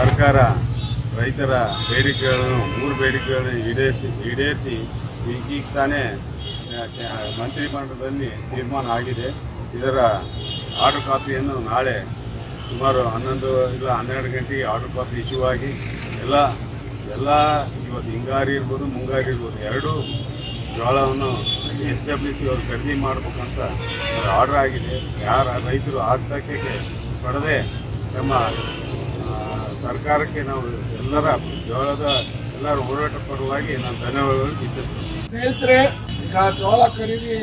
ಸರ್ಕಾರ ರೈತರ ಬೇಡಿಕೆಗಳನ್ನು ಮೂರು ಬೇಡಿಕೆಗಳನ್ನು ಈಡೇರಿಸಿ ಈಡೇರಿಸಿ ಈಗೀಗ ಈಗ ತಾನೇ ಮಂತ್ರಿಮಂಡಲದಲ್ಲಿ ತೀರ್ಮಾನ ಆಗಿದೆ. ಇದರ ಆರ್ಡರ್ ಕಾಪಿಯನ್ನು ನಾಳೆ ಸುಮಾರು ಹನ್ನೊಂದು ಇಲ್ಲ ಹನ್ನೆರಡು ಗಂಟೆಗೆ ಆರ್ಡರ್ ಕಾಪಿ ಇಶ್ಯೂ ಆಗಿ ಎಲ್ಲ ಎಲ್ಲ ಇವತ್ತು ಹಿಂಗಾರಿ ಇರ್ಬೋದು ಮುಂಗಾರಿ ಇರ್ಬೋದು ಎರಡೂ ಜೋಳವನ್ನು ಎಸ್ ಡಬ್ಲ್ಯೂ ಸಿ ಅವರು ಖರೀದಿ ಮಾಡಬೇಕಂತ ಆರ್ಡರ್ ಆಗಿದೆ. ಯಾರ ರೈತರು ಆತ್ಮಹತ್ಯೆಗೆ ಪಡೆದೇ ನಮ್ಮ ಆ, ಸರ್ಕಾರಕ್ಕೆ ನಾವು ಎಲ್ಲರ ಜೋಳದ ಎಲ್ಲರ ಹೋರಾಟ ಪರವಾಗಿ ನಾನು ಧನ್ಯವಾದಗಳು ಸ್ನೇಹಿತರೆ, ಈಗ ಜೋಳ ಖರೀದಿ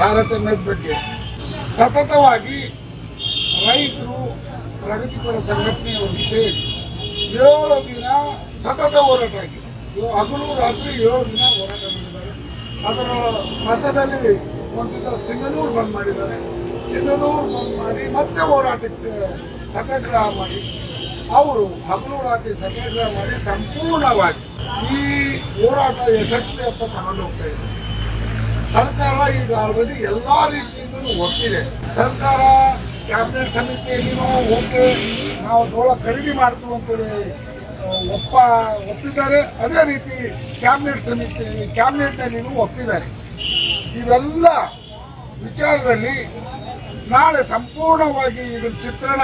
ತಾರತಮ್ಯದ ಬಗ್ಗೆ. ಸತತವಾಗಿ ರೈತರು ಪ್ರಗತಿಪರ ಸಂಘಟನೆಯವರು ಸೇರಿ ಏಳು ದಿನ ಸತತ ಹೋರಾಟ ಆಗಿದೆ. ಹಗಲು ರಾತ್ರಿ ಏಳು ದಿನ ಹೋರಾಟ ಮಾಡಿದ್ದಾರೆ. ಅದರ ಮಧ್ಯದಲ್ಲಿ ಒಂದು ದಿನ ಸಿಂಗನೂರು ಬಂದ್ ಮಾಡಿದ್ದಾರೆ. ಸಿಂಗನೂರು ಬಂದ್ ಮಾಡಿ ಮತ್ತೆ ಹೋರಾಟಕ್ಕೆ ಸತ್ಯಾಗ್ರಹ ಮಾಡಿ ಅವರು ಹಗಲು ರಾತ್ರಿ ಸತ್ಯಾಗ್ರಹ ಮಾಡಿ ಸಂಪೂರ್ಣವಾಗಿ ಈ ಹೋರಾಟ ಯಶಸ್ವಿಯತ್ತ ತಗೊಂಡು ಹೋಗ್ತಾ ಇದೆ ಸರ್ಕಾರ ಈಗ ಆಲ್ರೆಡಿ ಎಲ್ಲಾ ರೀತಿಯಿಂದಲೂ ಒಪ್ಪಿದೆ. ಸರ್ಕಾರ ಕ್ಯಾಬಿನೆಟ್ ಸಮಿತಿಯಲ್ಲಿನೂ ಹೋಗಿ ನಾವು ಜೋಳ ಖರೀದಿ ಮಾಡ್ತೀವಿ ಅಂತೇಳಿ ಒಪ್ಪ, ಒಪ್ಪಿದ್ದಾರೆ. ಅದೇ ರೀತಿ ಕ್ಯಾಬಿನೆಟ್ ಸಮಿತಿ ಕ್ಯಾಬಿನೆಟ್ನಲ್ಲಿನೂ ಒಪ್ಪಿದ್ದಾರೆ. ಇವೆಲ್ಲ ವಿಚಾರದಲ್ಲಿ ನಾಳೆ ಸಂಪೂರ್ಣವಾಗಿ ಇದ್ರ ಚಿತ್ರಣ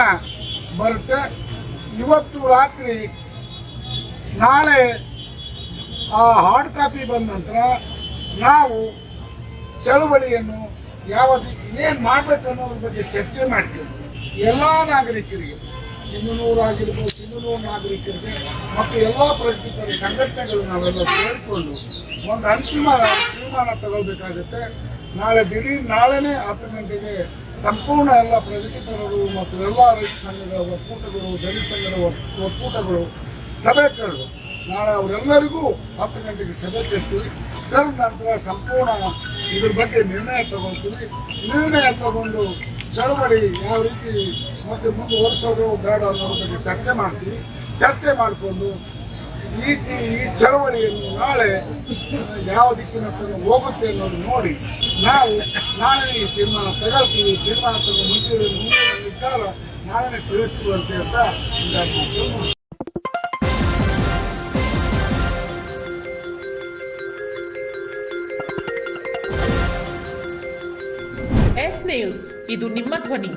ಬರುತ್ತೆ. ಇವತ್ತು ರಾತ್ರಿ ನಾಳೆ ಆ ಹಾರ್ಡ್ ಕಾಪಿ ಬಂದ ನಂತರ ನಾವು ಚಳುವಳಿಯನ್ನು ಯಾವ ಏನು ಮಾಡಬೇಕು ಅನ್ನೋದ್ರ ಬಗ್ಗೆ ಚರ್ಚೆ ಮಾಡ್ತೀವಿ. ಎಲ್ಲ ನಾಗರಿಕರಿಗೆ ಸಿಂಧನೂರಾಗಿರ್ಬೋದು ಸಿಂಗನೂರು ನಾಗರಿಕರಿಗೆ ಮತ್ತು ಎಲ್ಲ ಪ್ರಗತಿಪರ ಸಂಘಟನೆಗಳು ನಾವೆಲ್ಲ ಸೇರಿಕೊಂಡು ಒಂದು ಅಂತಿಮ ತೀರ್ಮಾನ ತಗೊಳ್ಬೇಕಾಗುತ್ತೆ. ನಾಳೆ ದಿಢೀರ್ ನಾಳೆನೇ ಹತ್ತು ಗಂಟೆಗೆ ಸಂಪೂರ್ಣ ಎಲ್ಲ ಪ್ರಗತಿಪರರು ಮತ್ತು ಎಲ್ಲ ರೈತ ಸಂಘಗಳ ಒಕ್ಕೂಟಗಳು, ದಲಿತ ಸಂಘದ ಒಕ್- ಒಕ್ಕೂಟಗಳು, ಸಭೆ ಕರೆದು ನಾಳೆ ಅವರೆಲ್ಲರಿಗೂ ಹತ್ತು ಗಂಟೆಗೆ ಸಭೆ ಕರ್ತೀವಿ ಕರೆದ ನಂತರ ಸಂಪೂರ್ಣ ಇದ್ರ ಬಗ್ಗೆ ನಿರ್ಣಯ ತಗೊಳ್ತೀವಿ. ನಿರ್ಣಯ ತಗೊಂಡು ಚಳವಳಿ ಯಾವ ರೀತಿ ಮತ್ತೆ ಮುಂದುವರಿಸೋದು ಬೇಡ ಅನ್ನೋದ್ರ ಬಗ್ಗೆ ಚರ್ಚೆ ಮಾಡ್ತೀವಿ. ಚರ್ಚೆ ಮಾಡಿಕೊಂಡು ಈ ಈ ಚಳವಳಿಯನ್ನು ನಾಳೆ ಯಾವ ದಿಕ್ಕಿನತ್ತ ಹೋಗುತ್ತೆ ಅನ್ನೋದು ನೋಡಿ, ನಾವು ನಾಳೆ ಈ ತೀರ್ಮಾನ ತಗೊಳ್ತೀವಿ. ತೀರ್ಮಾನ ತಗೊಂಡು ಮುಂದಿನ ನಿರ್ಧಾರ ನಾಳೆ ತಿಳಿಸ್ತೀವಿ ಅಂತ ಹೇಳ್ತಾ ಎಸ್ ನ್ಯೂಸ್, ಇದು ನಿಮ್ಮ ಧ್ವನಿ.